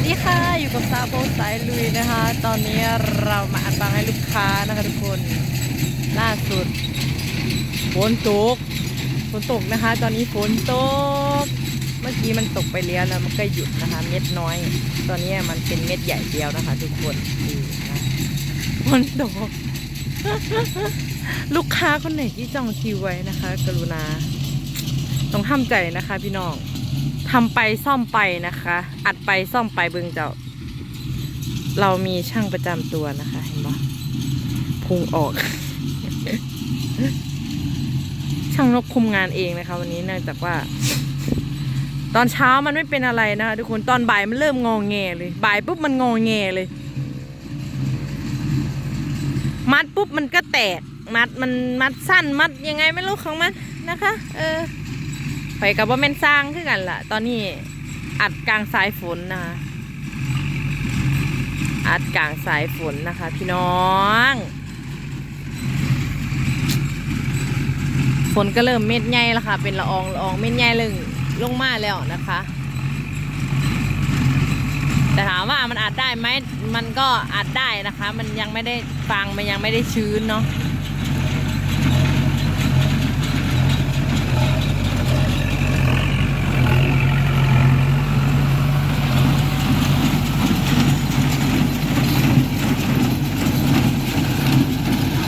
สดีค่ะ อยู่กับซาโบสายลุยนะคะ ตอนนี้เรามาอัดฟังให้ลูกค้านะคะทุกคน ล่าสุดฝนตกฝนตกนะคะ ตอนนี้ฝนตก เมื่อกี้มันตกไปแล้วแล้วมันก็หยุดนะคะ เม็ดน้อย ตอนนี้มันเป็นเม็ดใหญ่เดียวนะคะ ทุกคนดูนะฝนตก ลูกค้าคนไหนที่จองคิวไว้นะคะ กรุณา ต้องทำใจนะคะ พี่น้อง ทำไปซ่อมไปนะคะ อัดไปซ่อมไปเบิ่งเจ้า เรามีช่างประจำตัวนะคะ เห็นปะพุงออก ช่างนกคุมงานเองนะคะ วันนี้เนื่องจากว่า ตอนเช้ามันไม่เป็นอะไรนะคะทุกคนตอนบ่ายมันเริ่มงองแงเลยบ่ายปุ๊บมันงองแงเลย มัดปุ๊บมันก็แตก มัดมันมัดสั้นมัดยังไงไม่รู้ของมันนะคะ เออ ไปกับว่าแม่นสร้างคือกันล่ะ ตอนนี้อัดกลางสายฝนนะคะอัดกลางสายฝนนะคะ พี่น้องฝนก็เริ่มเม็ดใหญ่แล้วค่ะ เป็นละอองละอองเม็ดใหญ่ลงลงมาแล้วนะคะ แต่ถามว่ามันอัดได้ไหมมันก็อัดได้นะคะ มันยังไม่ได้ฟางมันยังไม่ได้ชื้นเนาะ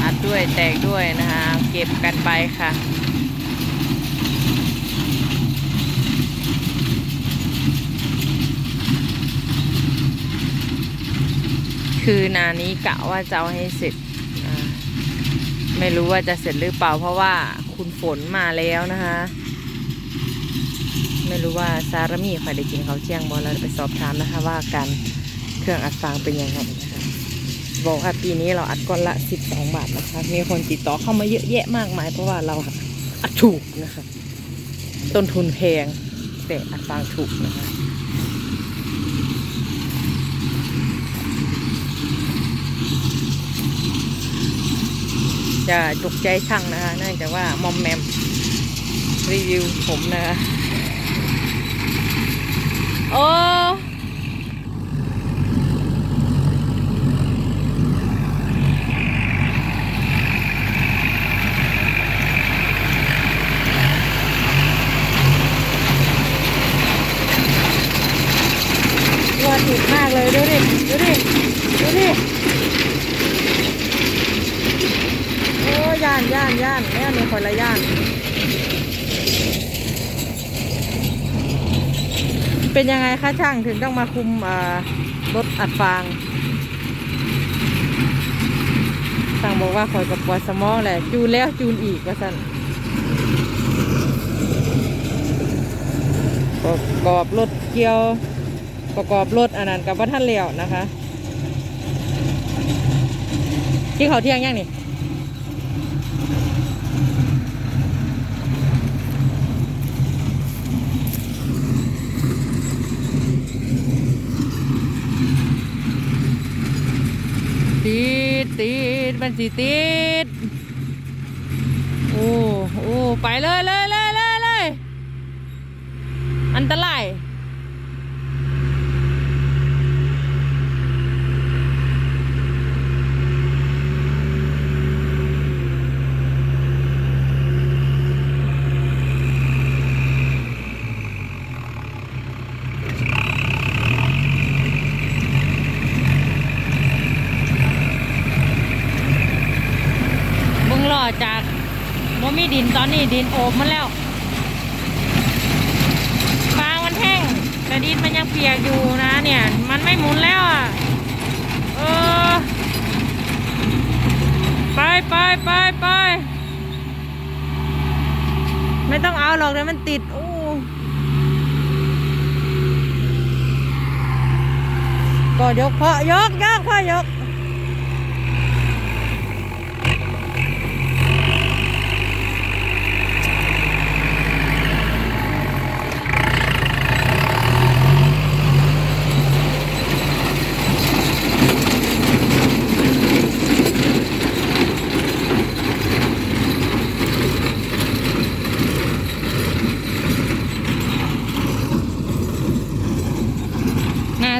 อั ด้วยแตกด้วยนะคะ เก็บกันไปค่ะคือนานี้กะว่าจะเอาให้เสร็จ ไม่รู้ว่าจะเสร็จหรือเปล่าเพราะว่าคุณฝนมาแล้วนะคะ ไม่รู้ว่าซารามีใครได้กินเขาเที่ยงบอแล้วไปสอบถามนะคะ ว่าการเครื่องอัดฟางเป็นยังไงนะ บอกว่าปีนี้เราอัดก้อนละ 12 บาทนะคะ มีคนติดต่อเข้ามาเยอะแยะมากมาย เพราะว่าเราอัดถูกนะคะ ต้นทุนแพงแต่อัดฟางถูกนะคะจะจุกใจช่างนะคะเนื่องจากว่ามอมแมมรีวิวผมนะคะ โอ้ ตัวถูกมากเลยดูดิ ดูดิ ดูดิ โอ้ย่านย่านย่านแม่นี่คนละย่าน เป็นยังไงคะช่างถึงต้องมาคุมรถอัดฟางช่างบอกว่าคอยกับปวดสมองแหละจูนแล้วจูนอีกว่าสั่นประกอบรถเกี่ยวประกอบรถอันนั้นกับว่าท่านเลี้ยวนะคะ ที่เขาเที่ยงยังนี่ ติด ติดมันสิติด โอ้โอ้ไปเลยเลยเลยเลยเลยอันตราย มึงรอจากบ่ มีดินตอนนี้ดินโอบมันแล้วฟางมันแห้ง แต่ดินมันยังเปียกอยู่นะ เนี่ย มันไม่หมุนแล้วอะเออไปไปไปไปไม่ต้องเอาหรอกเดี๋ยวมันติดโอ้ก็ยกเพอยกยกพอยก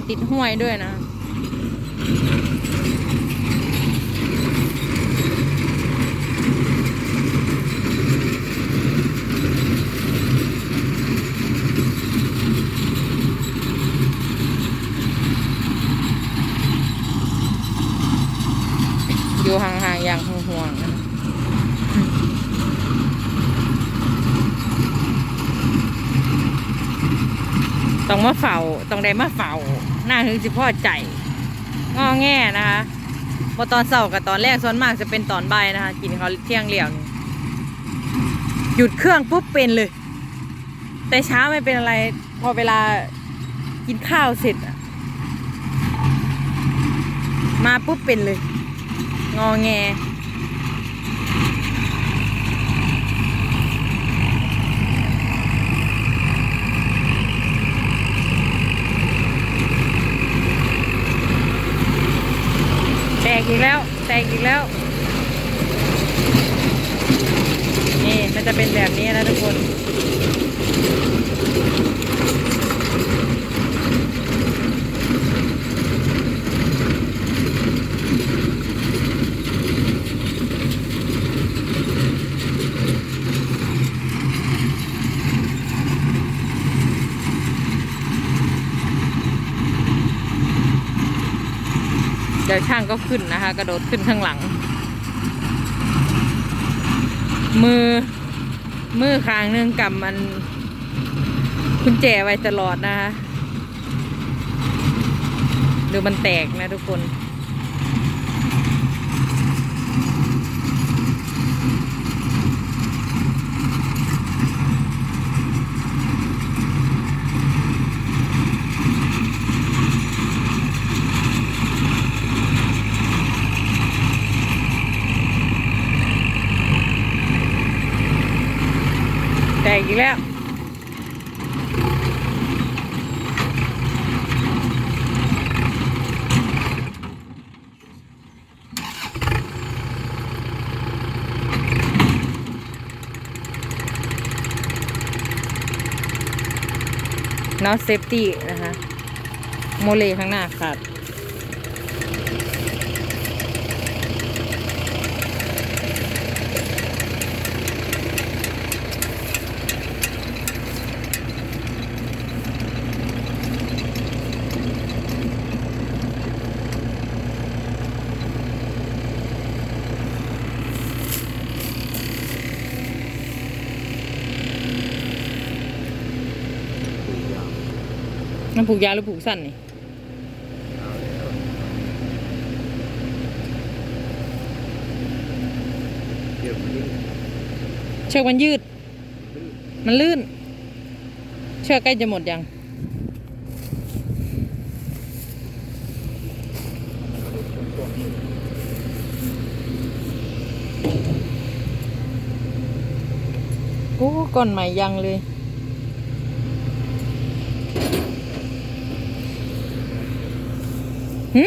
ติดห้วยด้วยนะอยู่ห่างๆ อย่างห่วงๆนะต้องมาเฝ้า ต้องได้มาเฝ้า น้าถึงสิพ่อใจงอแง่นะคะพอตอนเสาร์กับตอนแรกส่วนมากจะเป็นตอนบ่ายนะคะ กินเขาเที่ยงเหลี่ยวนี่หยุดเครื่องปุ๊บเป็นเลย แต่เช้าไม่เป็นอะไร พอเวลากินข้าวเสร็จมาปุ๊บเป็นเลย งอแง แตกอีกแล้ว แตกอีกแล้ว นี่ มันจะเป็น แบบนี้นะทุกคนเดี๋ยวช่างก็ขึ้นนะคะ กระโดดขึ้นข้างหลัง มือ มือข้างนึงกำมันคุณแจไว้ตลอดนะคะดูมันแตกนะทุกคน แตกอีกแล้วนอตเซฟตี้นะคะ โมเลข้างหน้าขาด มันผูกยาวหรือผูกสั้นนี่เชือกมันยืด มันลื่น เชือกใกล้จะหมดยังโอ้ก่อนใหม่ยังเลย หึ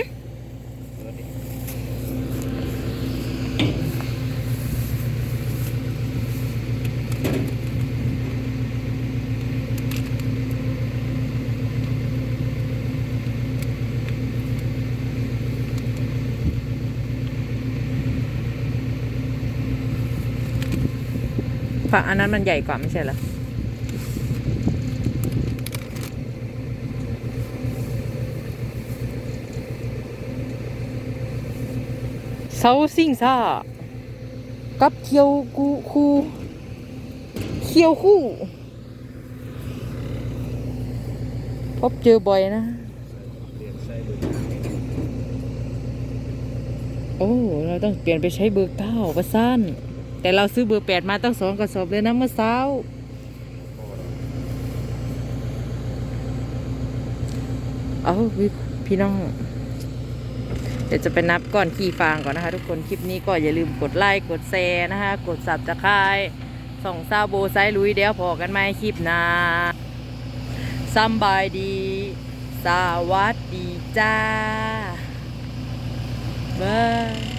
ฝั่งอันนั้นมันใหญ่กว่าไม่ใช่เหรอเสาซิ่งซ่ากับเคียวกูคูเคียวคู่ พบเจอบ่อยนะ โอ้ เราต้องเปลี่ยนไปใช้เบอร์เก้าประสั้น แต่เราซื้อเบอร์แปดมาตั้งสองกระสอบเลยนะเมื่อเช้า เอาพี่น้อง เดี๋ยวจะไปนับก่อนขี่ฟางก่อนนะคะ ทุกคนคลิปนี้ก็อย่าลืมกดไลค์กดแชร์นะคะ กดสับตะไคร้ส่องซาโบไซลุยเดี๋ยวพอกันไหมคลิปนาสบายดี สวัสดีจ้าบาย